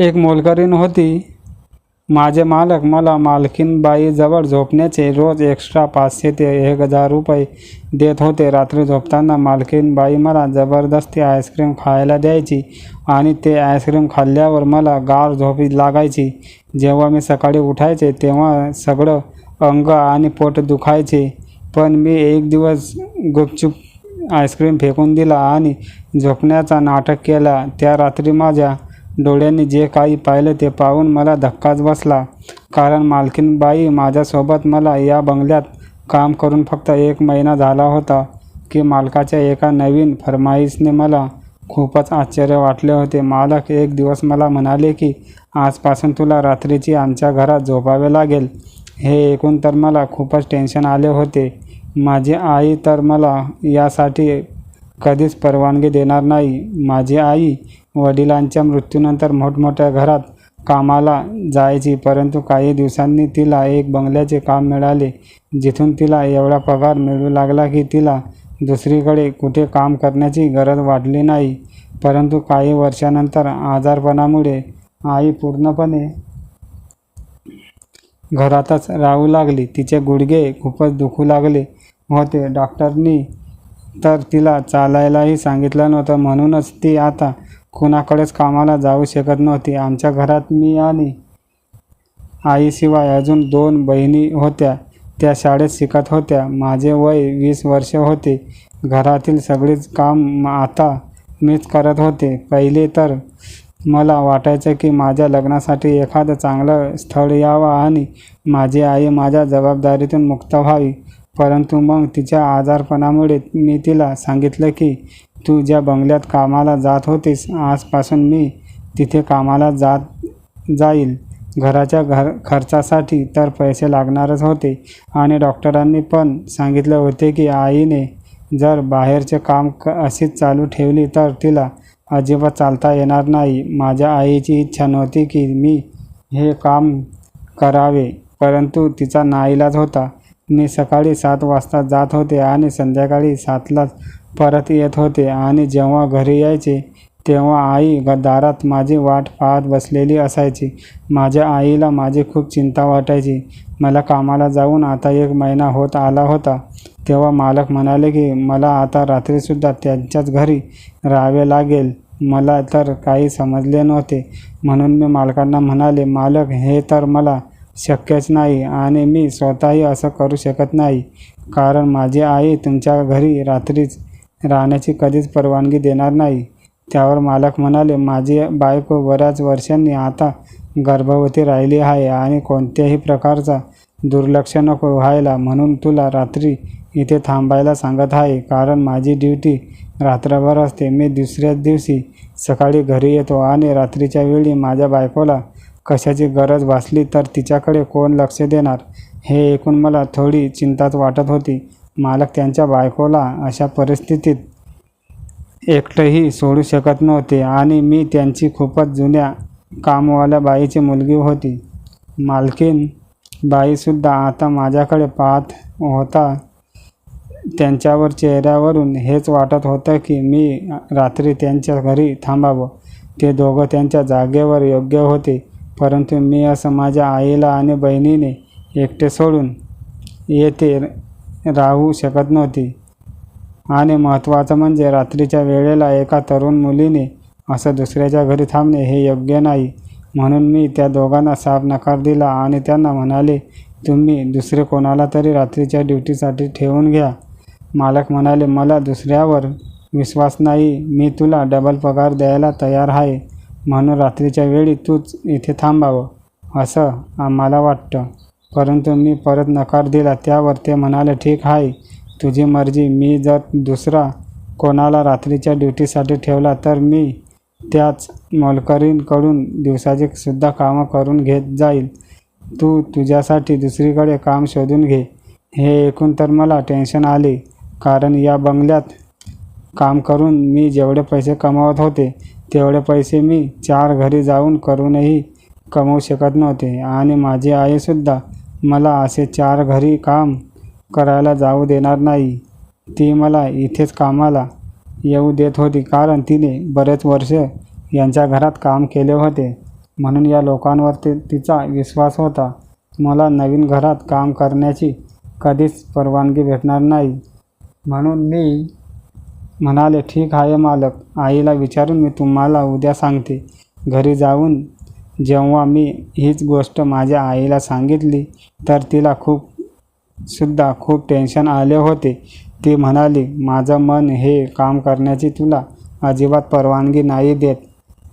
एक मोलकरीण होती. माझे मालक मला मालकीनबाईजवळ झोपण्याचे रोज एक्स्ट्रा पाचशे ते एक हजार रुपये देत होते. रात्री झोपताना मालकीनबाई मला जबरदस्ती आईस्क्रीम खायला द्यायची आणि ते आईस्क्रीम खाल्ल्यावर मला गार झोपी लागायची. जेव्हा मी सकाळी उठायचे तेव्हा सगळं अंग आणि पोट दुखायचे. पण मी एक दिवस गुपचूप आईस्क्रीम फेकून दिला आणि झोपण्याचा नाटक केला. त्या रात्री माझ्या डोळ्यांनी जे काही पाहिलं ते पाहून मला धक्काच बसला. कारण मालकीनबाई माझ्यासोबत मला या बंगल्यात काम करून फक्त एक महिना झाला होता की मालकाच्या एका नवीन फरमाईशने मला खूपच आश्चर्य वाटले होते. मालक एक दिवस मला म्हणाले की आजपासून तुला रात्रीची आमच्या घरात झोपावे लागेल हे ऐकून तर मला खूपच टेन्शन आले होते. माझी आई तर मला यासाठी कधीच परवानगी देणार नाही. माझी आई वडिलांच्या मृत्यूनंतर मोठमोठ्या घरात कामाला जायची परंतु काही दिवसांनी तिला एक बंगल्याचे काम मिळाले जिथून तिला एवढा पगार मिळू लागला की तिला दुसरीकडे कुठे काम करण्याची गरज वाटली नाही. परंतु काही वर्षानंतर आजारपणामुळे आई पूर्णपणे घरातच राहू लागली. तिचे गुडघे खूपच दुखू लागले होते. डॉक्टरनी तर तिला चालायलाही सांगितलं नव्हतं. म्हणूनच ती आता कुणाकडेच कामाला जाऊ शकत नव्हती. आमच्या घरात मी आणि आईशिवाय अजून दोन बहिणी होत्या. त्या शाळेत शिकत होत्या. माझे वय वीस वर्ष होते. घरातील सगळीच काम आता मीच करत होते. पहिले तर मला वाटायचं की माझ्या लग्नासाठी एखादं चांगलं स्थळ यावं आणि माझी आई माझ्या जबाबदारीतून मुक्त व्हावी. परंतु मग तिच्या आजारपणामुळे मी तिला सांगितलं की तू ज्या बंगल्यात कामाला जात होतीस आजपासून मी तिथे कामाला जात जाईल. घराच्या घर खर्चासाठी तर पैसे लागणारच होते. आणि डॉक्टरांनी पण सांगितले होते की आईने जर बाहेरचे काम क अशीच चालू ठेवली तर तिला अजिबात चालता येणार नाही. माझ्या आईची इच्छा नव्हती की मी हे काम करावे परंतु तिचा नाईलाज होता. मी सकाळी सात वाजता जात होते आणि संध्याकाळी सातलाच परत येत होते आणि जेव्हा घरी यायचे तेव्हा आई ग- दारात माझी वाट पाहत बसलेली असायची. माझ्या आईला माझी खूप चिंता वाटायची. मला कामाला जाऊन आता एक महिना होत आला होता. तेव्हा मालक म्हणाले की मला आता रात्रीसुद्धा त्यांच्याच घरी राहावे लागेल. मला तर काही समजले नव्हते. म्हणून मी मालकांना म्हणाले मालक हे तर मला शक्यच नाही आणि मी स्वतःही असं करू शकत नाही. कारण माझी आई तुमच्या घरी रात्रीच राहण्याची कधीच परवानगी देणार नाही. त्यावर मालक म्हणाले माझी बायको बऱ्याच वर्षांनी आता गर्भवती राहिली आहे आणि कोणत्याही प्रकारचा दुर्लक्ष नको व्हायला म्हणून तुला रात्री इथे थांबायला सांगत आहे. कारण माझी ड्युटी रात्रभर असते. मी दुसऱ्याच दिवशी सकाळी घरी येतो आणि रात्रीच्या वेळी माझ्या बायकोला कशाची गरज भासली तर तिच्याकडे कोण लक्ष देणार? हे ऐकून मला थोडी चिंताच वाटत होती. मालक त्यांच्या बायकोला अशा परिस्थितीत एकटंही सोडू शकत नव्हते आणि मी त्यांची खूपच जुन्या कामवाल्या बाईची मुलगी होती. मालकीन बाईसुद्धा आता माझ्याकडे पाहत होता. त्यांच्यावर चेहऱ्यावरून हेच वाटत होतं की मी रात्री त्यांच्या घरी थांबावं. ते दोघं त्यांच्या जागेवर योग्य होते. परंतु मी असं माझ्या आईला आणि बहिणीने एकटे सोडून येथे राहू शकत नव्हती. आणि महत्त्वाचं म्हणजे रात्रीच्या वेळेला एका तरुण मुलीने असं दुसऱ्याच्या घरी थांबणे हे योग्य नाही. म्हणून मी त्या दोघांना साफ नकार दिला आणि त्यांना म्हणाले तुम्ही दुसरे कोणाला तरी रात्रीच्या ड्युटीसाठी ठेवून घ्या. मालक म्हणाले मला दुसऱ्यावर विश्वास नाही. मी तुला डबल पगार द्यायला तयार आहे. म्हणून रात्रीच्या वेळी तूच इथे थांबावं असं आम्हाला वाटतं. परंतु मी परत नकार दिला त्यावर ते म्हणाले ठीक आहे तुझी मर्जी. मी जर दुसरा कोणाला रात्रीच्या ड्युटीसाठी ठेवला तर मी त्याच मोलकरींकडून दिवसाची सुद्धा कामं करून घेत जाईल. तू तुझ्यासाठी दुसरीकडे काम शोधून घे. हे ऐकून तर मला टेन्शन आले कारण या बंगल्यात काम करून मी जेवढे पैसे कमावत होते तेवढे पैसे मी चार घरी जाऊन करूनही कमवू शकत नव्हते. आणि माझी आईसुद्धा मला असे चार घरी काम करायला जाऊ देणार नाही. ती मला इथेच कामाला येऊ देत होती कारण तिने बरेच वर्ष यांच्या घरात काम केले होते. म्हणून या लोकांवर ते तिचा विश्वास होता. मला नवीन घरात काम करण्याची कधीच परवानगी भेटणार नाही. म्हणून मी म्हणाले ठीक आहे मालक. आईला विचारून मी तुम्हाला उद्या सांगते. घरी जाऊन जेव्हा मी हीच गोष्ट माझ्या आईला सांगितली तर तिला खूप सुद्धा खूप टेन्शन आले होते. ती म्हणाली माझं मन हे काम करण्याची तुला अजिबात परवानगी नाही देत.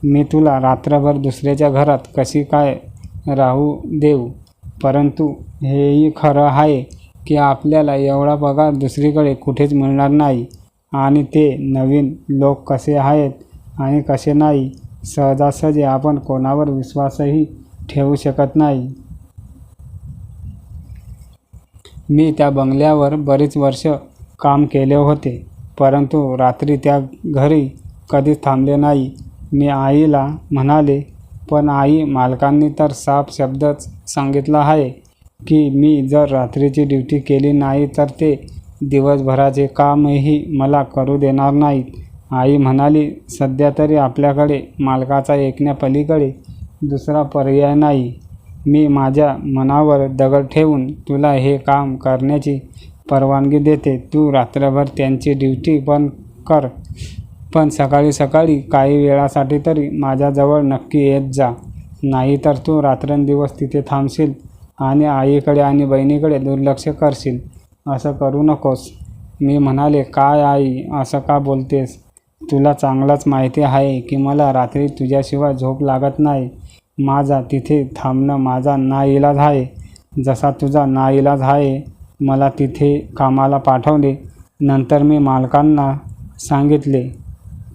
मी तुला रात्रभर दुसऱ्याच्या घरात कशी काय राहू देऊ? परंतु हेही खरं आहे की आपल्याला एवढा पगार दुसरीकडे कुठेच मिळणार नाही. आणि ते नवीन लोक कसे आहेत आणि कसे नाही सहजासहजी आपण कोणावर विश्वासही ठेवू शकत नाही. मी त्या बंगल्यावर बरीच वर्ष काम केले होते परंतु रात्री त्या घरी कधीच थांबले नाही. मी आईला म्हणाले पण आई मालकांनी तर साफ शब्दच सांगितला आहे की मी जर रात्रीची ड्युटी केली नाही तर ते दिवसभराचे कामही मला करू देणार नाहीत. आई म्हणाली सध्या तरी आपल्याकडे मालकाचा ऐकण्यापलीकडे दुसरा पर्याय नाही. मी माझ्या मनावर दगड ठेवून तुला हे काम करण्याची परवानगी देते. तू रात्रभर त्यांची ड्युटी पण कर. पण सकाळी सकाळी काही वेळासाठी तरी माझ्याजवळ नक्की येत जा. नाही तर तू रात्रंदिवस तिथे थांबशील आणि आईकडे आणि बहिणीकडे दुर्लक्ष करशील. असं करू नकोस. मी म्हणाले काय आई असं का बोलतेस? तुला चांगलंच माहिती आहे की मला रात्री तुझ्याशिवाय झोप लागत नाही. माझा तिथे थांबणं माझा नाईलाज आहे. जसा तुझा नाईलाज आहे मला तिथे कामाला पाठवले. नंतर मी मालकांना सांगितले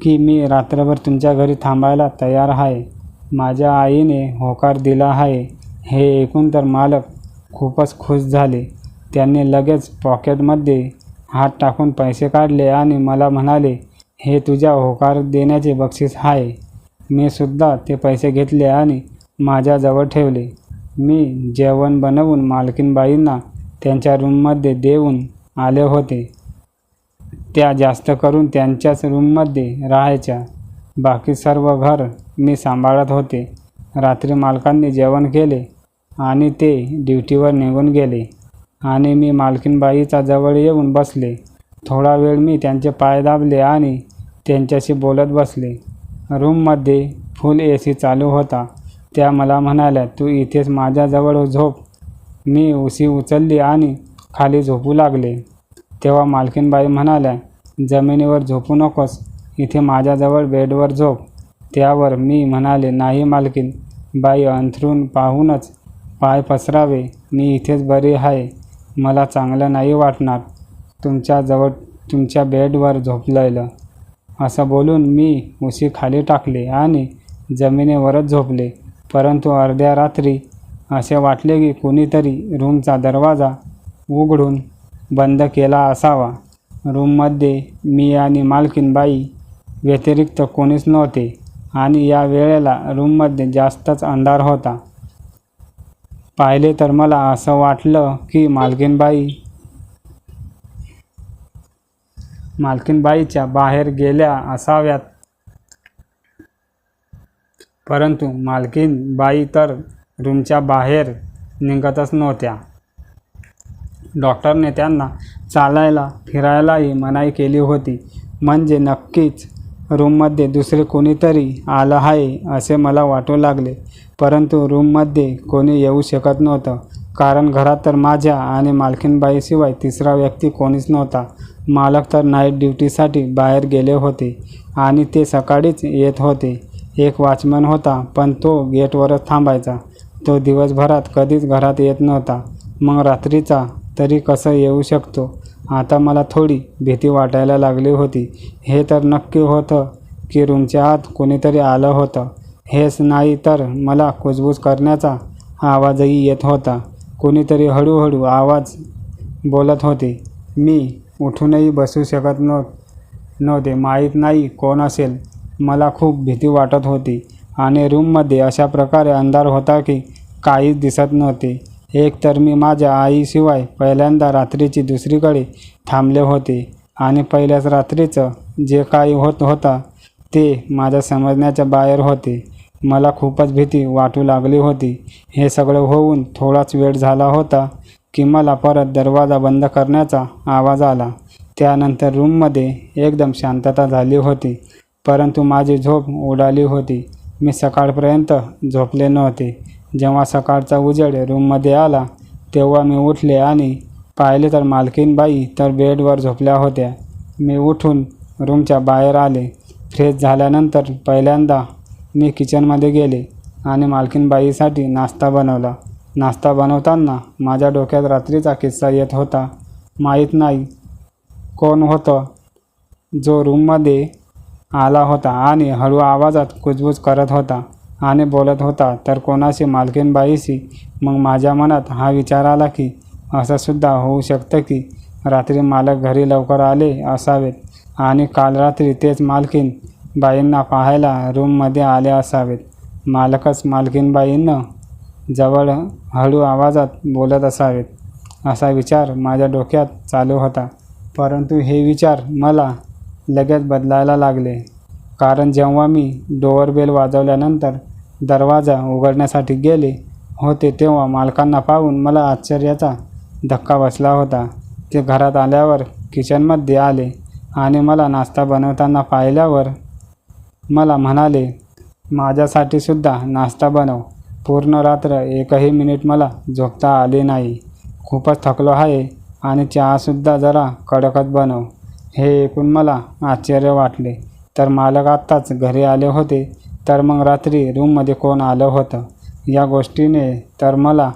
की मी रात्रभर तुमच्या घरी थांबायला तयार आहे. माझ्या आईने होकार दिला आहे. हे ऐकून तर मालक खूपच खुश झाले. त्यांनी लगेच पॉकेटमध्ये हात टाकून पैसे काढले आणि मला म्हणाले हे तुझ्या होकार देण्याचे बक्षीस आहे. मी सुद्धा ते पैसे घेतले आणि माझ्याजवळ ठेवले. मी जेवण बनवून मालकीनबाईंना त्यांच्या रूममध्ये देऊन आले होते. त्या जास्त करून त्यांच्याच रूममध्ये राहायच्या. बाकी सर्व घर मी सांभाळत होते. रात्री मालकांनी जेवण केले आणि ते ड्युटीवर निघून गेले. आणि मी मालकीनबाईचा जवळ येऊन बसले. थोडा वेळ मी त्यांचे पाय दाबले आणि त्यांच्याशी बोलत बसले. रूममध्ये फुल ए सी चालू होता. त्या मला म्हणाल्या तू इथेच माझ्याजवळ झोप. मी उशी उचलली आणि खाली झोपू लागले. तेव्हा मालकीनबाई म्हणाल्या जमिनीवर झोपू नकोस. इथे माझ्याजवळ बेडवर झोप. त्यावर मी म्हणाले नाही मालकीन बाई अंथरून पाहूनच पाय पसरावे. मी इथेच बरी आहे. मला चांगलं नाही वाटणार. तुमच्याजवळ तुमच्या बेडवर झोपलेलं. असं बोलून मी उशी खाली टाकले आणि जमिनीवरच झोपले. परंतु अर्ध्या रात्री असे वाटले की कोणीतरी रूमचा दरवाजा उघडून बंद केला असावा. रूममध्ये मी आणि मालकीनबाई व्यतिरिक्त कोणीच नव्हते आणि या वेळेला रूममध्ये जास्तच अंधार होता. पाहिले तर मला असं वाटलं की मालकीनबाई मालकीनबाईच्या बाहेर गेल्या असाव्यात. परंतु मालकीनबाई तर रूमच्या बाहेर निघतच नव्हत्या. डॉक्टरने त्यांना चालायला फिरायलाही मनाई केली होती. म्हणजे नक्कीच रूममध्ये दुसरे कोणीतरी आलं आहे असे मला वाटू लागले. परंतु रूममध्ये कोणी येऊ शकत नव्हतं. कारण घरात तर माझ्या आणि मालकीनबाईशिवाय तिसरा व्यक्ती कोणीच नव्हता. मालक तर नाईट ड्युटीसाठी बाहेर गेले होते आणि ते सकाळीच येत होते. एक वॉचमन होता पण तो गेटवरच थांबायचा. तो दिवसभरात कधीच घरात येत नव्हता. मग रात्रीचा तरी कसं येऊ शकतो? आता मला थोडी भीती वाटायला लागली होती. हे तर नक्की होतं की रूमच्या आत कोणीतरी आलं होतं. हेच नाही तर मला कुजबूज करण्याचा आवाजही येत होता. कोणीतरी हळूहळू आवाज बोलत होते. मी उठूनही बसू शकत नव्ह नव्हते. माहीत नाही कोण असेल. मला खूप भीती वाटत होती. आणि रूममध्ये अशा प्रकारे अंधार होता की काहीच दिसत नव्हते. एक तर मी माझ्या आईशिवाय पहिल्यांदा रात्रीची दुसरीकडे थांबले होते आणि पहिल्याच रात्रीचं जे काही होत होता ते माझ्या समजण्याच्या बाहेर होते. मला खूपच भीती वाटू लागली होती. हे सगळं होऊन थोडाच वेळ झाला होता की मला परत दरवाजा बंद करण्याचा आवाज आला. त्यानंतर रूममध्ये एकदम शांतता झाली होती परंतु माझी झोप उडाली होती. मी सकाळपर्यंत झोपले नव्हते. जेव्हा सकाळचा उजेड रूममध्ये आला तेव्हा मी उठले आणि पाहिले तर मालकीनबाई तर बेडवर झोपल्या होत्या. मी उठून रूमच्या बाहेर आले. फ्रेश झाल्यानंतर पहिल्यांदा मी किचनमध्ये गेले आणि मालकीनबाईसाठी नाश्ता बनवला. नाश्ता बनवताना माझ्या डोक्यात रात्रीचा किस्सा येत होता. माहीत नाही कोण होतं जो रूममध्ये आला होता आणि हळू आवाजात कुजबूज करत होता. आणि बोलत होता तर कोणाशी मालकीनबाईशी मग माझ्या मनात हा विचार आला की असं सुद्धा होऊ शकतं की रात्री मालक घरी लवकर आले असावेत आणि काल रात्री तेच मालकीन बाईंना पाहायला रूममध्ये आले असावेत. मालकच मालकीनबाईंना जवळ हळू आवाजात बोलत असावेत असा विचार माझ्या डोक्यात चालू होता. परंतु हे विचार मला लगेच बदलायला लागले. कारण जेव्हा मी डोअरबेल वाजवल्यानंतर दरवाजा उघडण्यासाठी गेले होते तेव्हा मालकांना पाहून मला आश्चर्याचा धक्का बसला होता. ते घरात आल्यावर किचनमध्ये आले आणि मला नाश्ता बनवताना पाहिल्यावर मला म्हणाले माझ्यासाठी सुद्धा नाश्ता बनव. पूर्ण रात्र एकही मिनिट मला झोपता आले नाही. खूपच थकलो आहे आणि चहासुद्धा जरा कडकच बनव. हे ऐकून मला आश्चर्य वाटले. तर मालक आत्ताच घरी आले होते तर मग रात्री रूममध्ये कोण आलं होतं? या गोष्टीने तर मला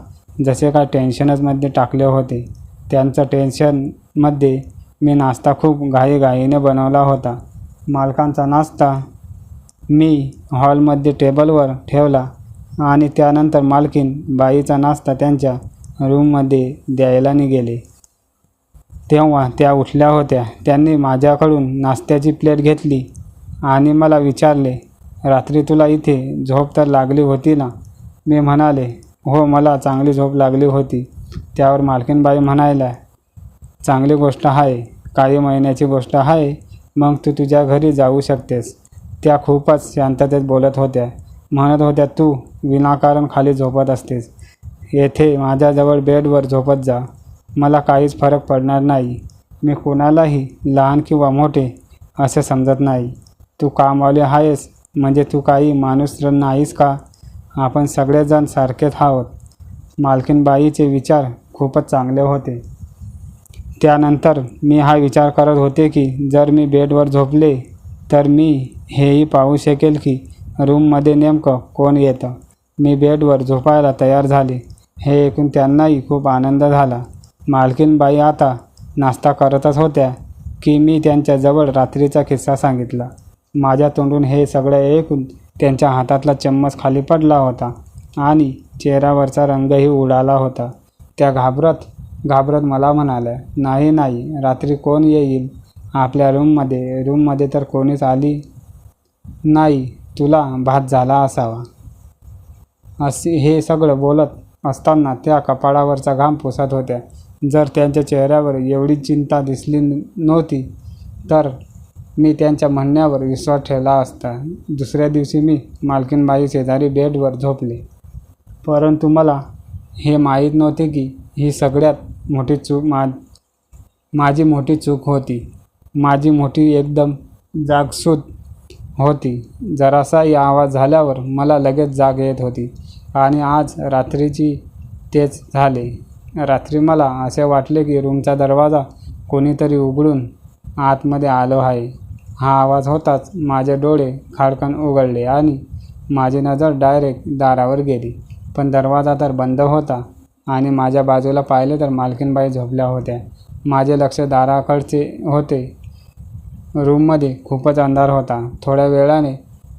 जसे काय टेन्शनचमध्ये टाकले होते. त्यांचं टेन्शनमध्ये मी नाश्ता खूप घाईघाईने बनवला होता. मालकांचा नाश्ता मी हॉलमध्ये टेबलवर ठेवला आणि त्यानंतर मालकीन बाईचा नाश्ता त्यांच्या रूममध्ये द्यायला निघेले. तेव्हा त्या उठल्या होत्या. त्यांनी माझ्याकडून नाश्त्याची प्लेट घेतली आणि मला विचारले रात्री तुला इथे झोप तर लागली होती ना? मी म्हणाले हो मला चांगली झोप लागली होती. त्यावर मालकीनबाई म्हणायला चांगली गोष्ट आहे काही महिन्याची गोष्ट आहे मग तू तुझ्या घरी जाऊ शकतेस. त्या खूपच शांततेत बोलत होत्या. म्हणत होत्या तू विनाकारण खाली झोपत असतेस. येथे माझ्याजवळ बेडवर झोपत जा. मला काहीच फरक पडणार नाही. मी कोणालाही लहान किंवा मोठे असे समजत नाही. तू कामवाले आहेस म्हणजे तू काही माणूस नाहीस का? आपण सगळेजण सारखेच आहोत. मालकीनबाईचे विचार खूपच चांगले होते. त्यानंतर मी हा विचार करत होते की जर मी बेडवर झोपले तर मी हेही पाहू शकेल की रूममध्ये नेमकं कोण येतं. मी बेडवर झोपायला तयार झाले. हे ऐकून त्यांनाही खूप आनंद झाला. मालकीनबाई आता नाश्ता करतच होत्या की मी त्यांच्याजवळ रात्रीचा किस्सा सांगितला. माझ्या तोंडून हे सगळं ऐकून त्यांच्या हातातला चम्मच खाली पडला होता आणि चेहऱ्यावरचा रंगही उडाला होता. त्या घाबरत घाबरत मला म्हणाल्या नाही नाही रात्री कोण येईल? आपल्या रूममध्ये रूममध्ये तर कोणीच आली नाही. तुला भात झाला असावा. असे हे सगळं बोलत असताना त्या कपाळावरचा घाम पुसत होत्या. जर त्यांच्या चेहऱ्यावर एवढी चिंता दिसली नव्हती तर मी त्यांच्या म्हणण्यावर विश्वास ठेवला असता दुसऱ्या दिवशी मी मालकीनबाई शेजारी बेडवर झोपले. परंतु मला हे माहीत नव्हते की ही सगळ्यात मोठी चूक मा माझी मोठी चूक होती. माझी मोठी एकदम जागसूत होती. जरासाही आवाज झाल्यावर मला लगेच जाग येत होती आणि आज रात्रीची तेच झाले. रात्री मला असे वाटले की रूमचा दरवाजा कोणीतरी उघडून आतमध्ये आलो आहे. हा आवाज होताच माझे डोळे खाडकन उघडले आणि माझी नजर डायरेक्ट दारावर गेली. पण दरवाजा तर बंद होता आणि माझ्या बाजूला पाहिले तर मालकीनबाई झोपल्या होत्या. माझे लक्ष दाराकडचे होते. रूममध्ये खूपच अंधार होता. थोड्या वेळाने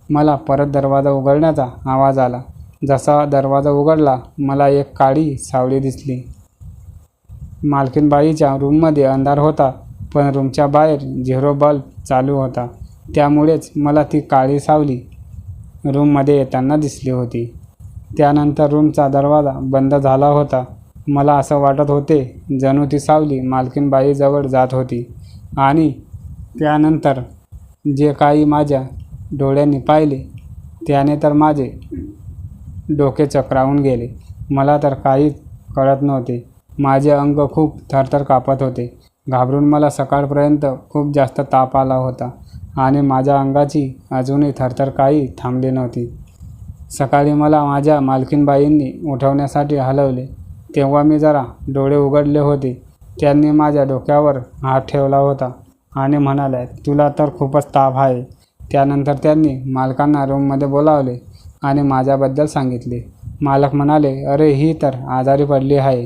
मला परत दरवाजा उघडण्याचा आवाज आला. जसा दरवाजा उघडला मला एक काळी सावली दिसली. मालकीनबाईच्या रूममध्ये अंधार होता पण रूमच्या बाहेर झिरो बल्ब चालू होता. त्यामुळेच मला ती काळी सावली रूममध्ये येताना दिसली होती. त्यानंतर रूमचा दरवाजा बंद झाला होता. मला असं वाटत होते जणू ती सावली मालकीनबाईजवळ जात होती. आणि त्यानंतर जे काही माझ्या डोळ्यांनी पाहिले त्याने तर माझे डोके चक्रावून गेले. मला तर काहीच कळत नव्हते. माझे अंग खूप थरथर कापत होते. घाबरून मला सकाळपर्यंत खूप जास्त ताप आला होता आणि माझ्या अंगाची अजूनही थरथर काही थांबली नव्हती. सकाळी मला माझ्या मालकीनबाईंनी उठवण्यासाठी हलवले. तेव्हा मी जरा डोळे उघडले होते. त्यांनी माझ्या डोक्यावर हात ठेवला होता आणि म्हणाल्या तुला तर खूपच ताप आहे. त्यानंतर त्यांनी मालकांना रूममध्ये बोलावले आणि माझ्याबद्दल सांगितले. मालक म्हणाले अरे ही तर आजारी पडली आहे.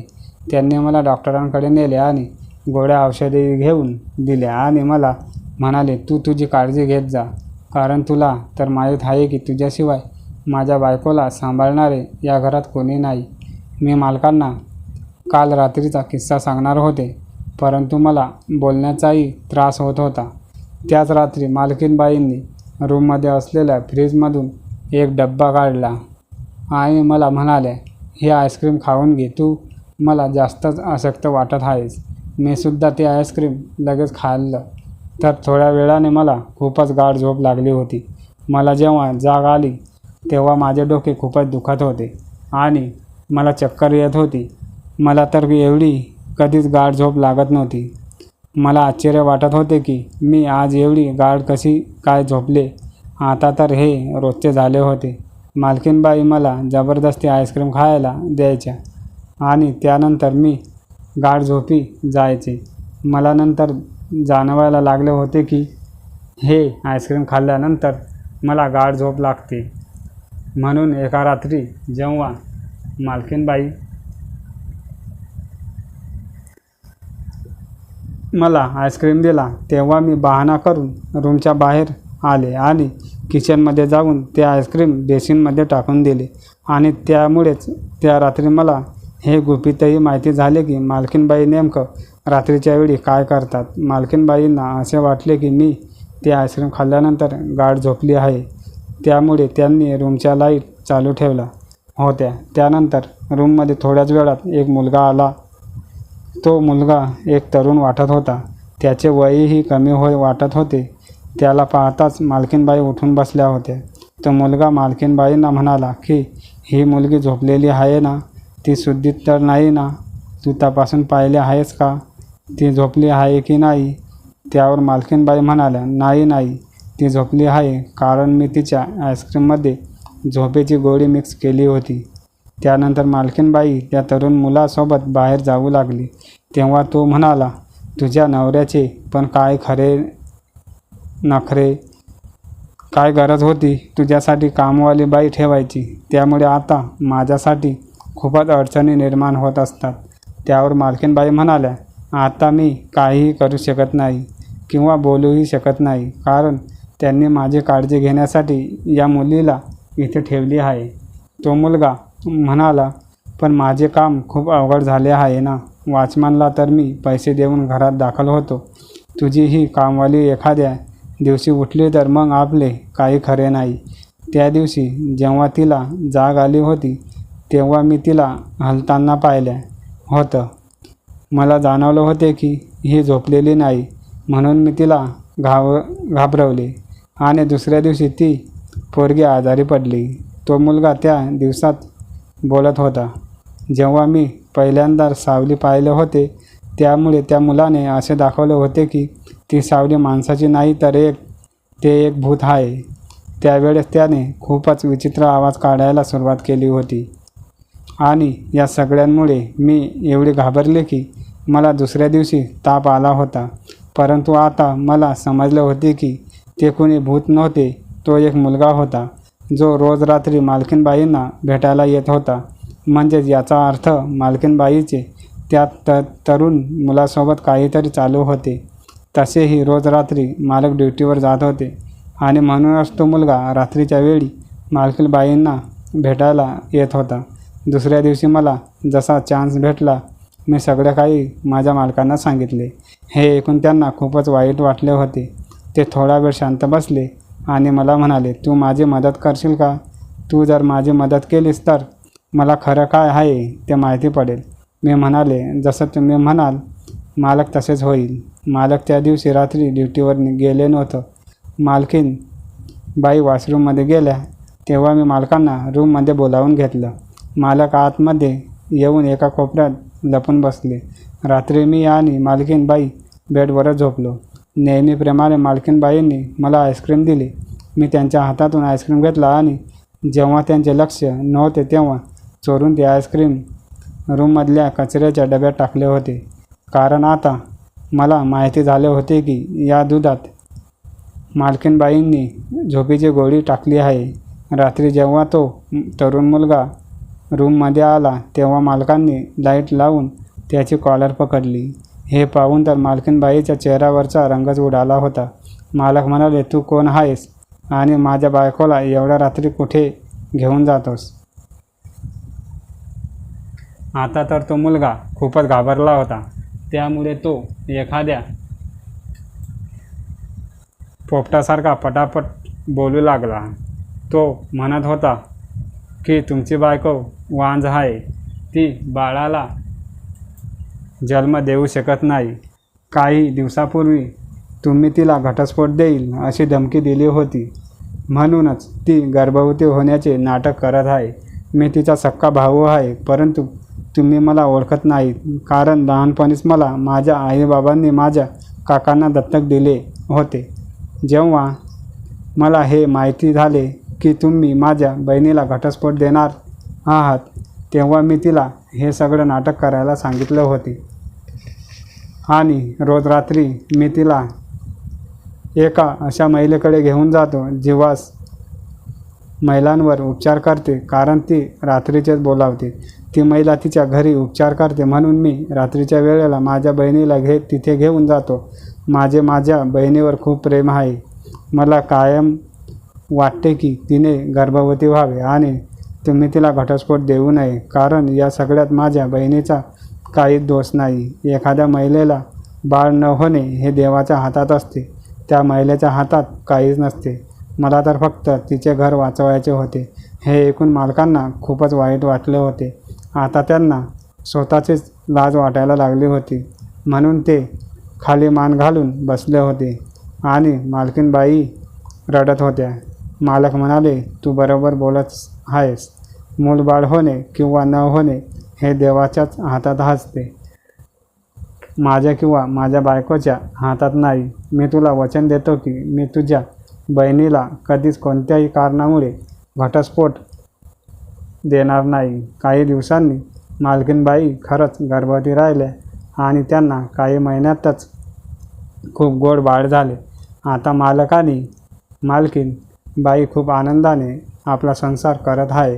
त्यांनी मला डॉक्टरांकडे नेले आणि गोळ्या औषधे घेऊन दिल्या आणि मला म्हणाले तू तुझी काळजी घेत जा. कारण तुला तर माहीत आहे की तुझ्याशिवाय माझ्या बायकोला सांभाळणारे या घरात कोणी नाही. मी मालकांना काल रात्रीचा किस्सा सांगणार होते परंतु मला बोलण्याचाही त्रास होत होता. त्याच रात्री मालकीनबाईंनी रूममध्ये असलेल्या फ्रीजमधून एक डब्बा काढला आणि मला म्हणाल्या हे आईस्क्रीम खाऊन घे. तू मला जास्तच अशक्त वाटत आहेस. मी सुद्धा ते आईस्क्रीम लगेच खाल्लं. तर थोड्या वेळाने मला खूपच गाढ झोप लागली होती. मला जेव्हा जाग आली तेव्हा माझे डोके खूपच दुखत होते आणि मला चक्कर येत होती. मला तर एवढी कधीच गाढ झोप लागत नव्हती. मला आश्चर्य वाटत होते की मी आज एवढी गाढ कशी काय झोपले? आता तर हे रोजचे झाले होते. मालकीनबाई मला जबरदस्ती आईस्क्रीम खायला द्यायच्या आणि त्यानंतर मी गाढ झोपी जायचे. मला नंतर जाणवायला लागले होते की हे आईस्क्रीम खाल्ल्यानंतर मला गाढ झोप लागते. म्हणून एका रात्री जेव्हा मालकीनबाई मला आईस्क्रीम दिला तेव्हा मी बहाणा करून रूमच्या बाहेर आले आणि किचनमध्ये जाऊन ते आईस्क्रीम बेसिनमध्ये टाकून दिले आणि त्यामुळेच त्या रात्री मला हे गुपितही माहिती झाले की मालकीनबाई नेमकं रात्रीच्या वेळी काय करतात. मालकीनबाईंना असे वाटले की मी ते आईस्क्रीम खाल्ल्यानंतर गाढ झोपली आहे. त्यामुळे त्यांनी रूमच्या लाइट चालू ठेवला होत्या. त्यानंतर रूममध्ये थोड्याच वेळात एक मुलगा आला. तो मुलगा एक तरुण वाटत होता. त्याचे वयही कमी होय वाटत होते. त्याला पाहताच मालकीनबाई उठून बसल्या होत्या. तो मुलगा मालकीनबाईंना म्हणाला की ही मुलगी झोपलेली आहे ना? ती शुद्धीत तर नाही ना. तू तपासून पाहिले आहेस का? ती झोपली आहे की नाही? त्यावर मालकीनबाई म्हणाल्या नाही नाही. ती झोपली आहे. कारण मी तिच्या आईस्क्रीममध्ये झोपेची गोळी मिक्स केली होती. त्यानंतर मालकीनबाई त्या तरुण मुलासोबत बाहेर जाऊ लागली. तेव्हा तो म्हणाला तुझ्या नवऱ्याचे पण काय खरे नखरे? काय गरज होती? तुझ्यासाठी कामवाली बाई ठेवायची. त्यामुळे आता माझ्यासाठी खूपच अडचणी निर्माण होत असतात. त्यावर मालकीनबाई म्हणाल्या आता मी काहीही करू शकत नाही किंवा बोलूही शकत नाही. कारण त्यांनी माझी काळजी घेण्यासाठी या मुलीला इथे ठेवली आहे. तो मुलगा म्हणाला पण माझे काम खूप अवघड झाले आहे ना. वॉचमनला तर मी पैसे देऊन घरात दाखल होतो. तुझी ही कामवाली एखाद्या दिवशी उठली तर मग आपले काही खरे नाही. त्या दिवशी जेव्हा तिला जाग आली होती तेव्हा मी तिला हलताना पाहिलं. होतं. मला जाणवलं होते की ही झोपलेली नाही म्हणून मी तिला घाव घाबरवले. आणि दुसऱ्या दिवशी ती पोरगी आजारी पडली. तो मुलगा त्या दिवसात बोलत होता. जेव्हा मी पहिल्यांदा सावली पाहिले होते त्यामुळे त्या मुलाने असे दाखवले होते की ती सावली माणसाची नाही तर एक ते एक भूत आहे. त्यावेळेस त्याने खूपच विचित्र आवाज काढायला सुरुवात केली होती. आणि या सगळ्यांमुळे मी एवढे घाबरले की मला दुसऱ्या दिवशी ताप आला होता. परंतु आता मला समजले होते की ते कोणी भूत नव्हते तो एक मुलगा होता जो रोज रात्री मालकीनबाईंना भेटायला येत होता. म्हणजेच याचा अर्थ मालकीनबाईचे त्या त तरुण मुलासोबत काहीतरी चालू होते. तसेही रोज रात्री मालक ड्युटीवर जात होते आणि म्हणूनच तो मुलगा रात्रीच्या वेळी मालकीनबाईंना भेटायला येत होता. दुसऱ्या दिवशी मला जसा चान्स भेटला मी सगळं काही माझ्या मालकांना सांगितले. हे ऐकून त्यांना खूपच वाईट वाटले होते. ते थोडा वेळ शांत बसले आणि मला म्हणाले तू माझी मदत करशील का? तू जर माझी मदत केलीस तर मला खरं काय आहे ते माहिती पडेल. मी म्हणाले जसं तुम्ही म्हणाल मालक तसेच होईल. मालक त्या दिवशी रात्री ड्युटीवर गेले नव्हतं. मालकीन बाई वॉशरूममध्ये गेल्या तेव्हा मी मालकांना रूममध्ये बोलावून घेतलं. मालक आतमध्ये येऊन एका कोपऱ्यात लपून बसले. रात्री मी आणि मालकीनबाई बेडवरच झोपलो. नेहमीप्रमाणे मालकीनबाईंनी मला आईस्क्रीम दिली. मी त्यांच्या हातातून आईस्क्रीम घेतला आणि जेव्हा त्यांचे लक्ष नव्हते तेव्हा चोरून ते आईस्क्रीम रूममधल्या कचऱ्याच्या डब्यात टाकले होते. कारण आता मला माहिती झाले होते की या दुधात मालकीनबाईंनी झोपीची गोळी टाकली आहे. रात्री जेव्हा तो तरुण मुलगा रूममध्ये आला तेव्हा मालकांनी लाइट लावून त्याची कॉलर पकडली. हे पाहून तर मालकीनबाईच्या चेहऱ्यावरचा रंगच उडाला होता. मालक म्हणाले तू कोण आहेस आणि माझ्या बायकोला एवढ्या रात्री कुठे घेऊन जातोस? आता तर तो मुलगा खूपच घाबरला होता. त्यामुळे तो एखाद्या पोपटासारखा पटापट बोलू लागला. तो म्हणत होता की तुमची बायको वांज आहे ती बाळाला जन्म देऊ शकत नाही. काही दिवसापूर्वी तुम्ही तिला घटस्फोट देईल अशी धमकी दिली होती. म्हणूनच ती गर्भवती होण्याचे नाटक करत आहे. मी तिचा सक्का भाऊ आहे परंतु तुम्ही मला ओळखत नाही कारण लहानपणीच मला माझ्या आईबाबांनी माझ्या काकांना दत्तक दिले होते. जेव्हा मला हे माहिती झाले की तुम्ही माझ्या बहिणीला घटस्फोट देणार आहात तेव्हा मी तिला हे सगळं नाटक करायला सांगितलं होते. आणि रोज रात्री मी तिला एका अशा महिलेकडे घेऊन जातो जीवास महिलांवर उपचार करते कारण ती रात्रीचेच बोलावते. ती महिला तिच्या घरी उपचार करते म्हणून मी रात्रीच्या वेळेला माझ्या बहिणीला घे तिथे घेऊन जातो. माझे माझ्या बहिणीवर खूप प्रेम आहे. मला कायम वाटते की तिने गर्भवती व्हावे आणि तुम्ही तिला घटस्फोट देऊ नये कारण या सगळ्यात माझ्या बहिणीचा काहीच दोष नाही. एखाद्या महिलेला बाळ न होणे हे देवाच्या हातात असते. त्या महिलेच्या हातात काहीच नसते. मला तर फक्त तिचे घर वाचवायचे होते. हे ऐकून मालकांना खूपच वाईट वाटले होते. आता त्यांना स्वतःचीच लाज वाटायला लागली होती. म्हणून ते खाली मान घालून बसले होते आणि मालकीनबाई रडत होत्या. मालक म्हणाले तू बरोबर बोलत आहेस. मूलबाळ होणे किंवा न होणे हे देवाच्याच हातात असते. माझ्या किंवा माझ्या बायकोच्या हातात नाही. मी तुला वचन देतो की मी तुझ्या बहिणीला कधीच कोणत्याही कारणामुळे घटस्फोट देणार नाही. काही दिवसांनी मालकीनबाई खरंच गर्भवती राहिल्या आणि त्यांना काही महिन्यातच खूप गोड बाळ झाले. आता मालकाने मालकीन बाई खूप आनंदाने आपला संसार करत आहे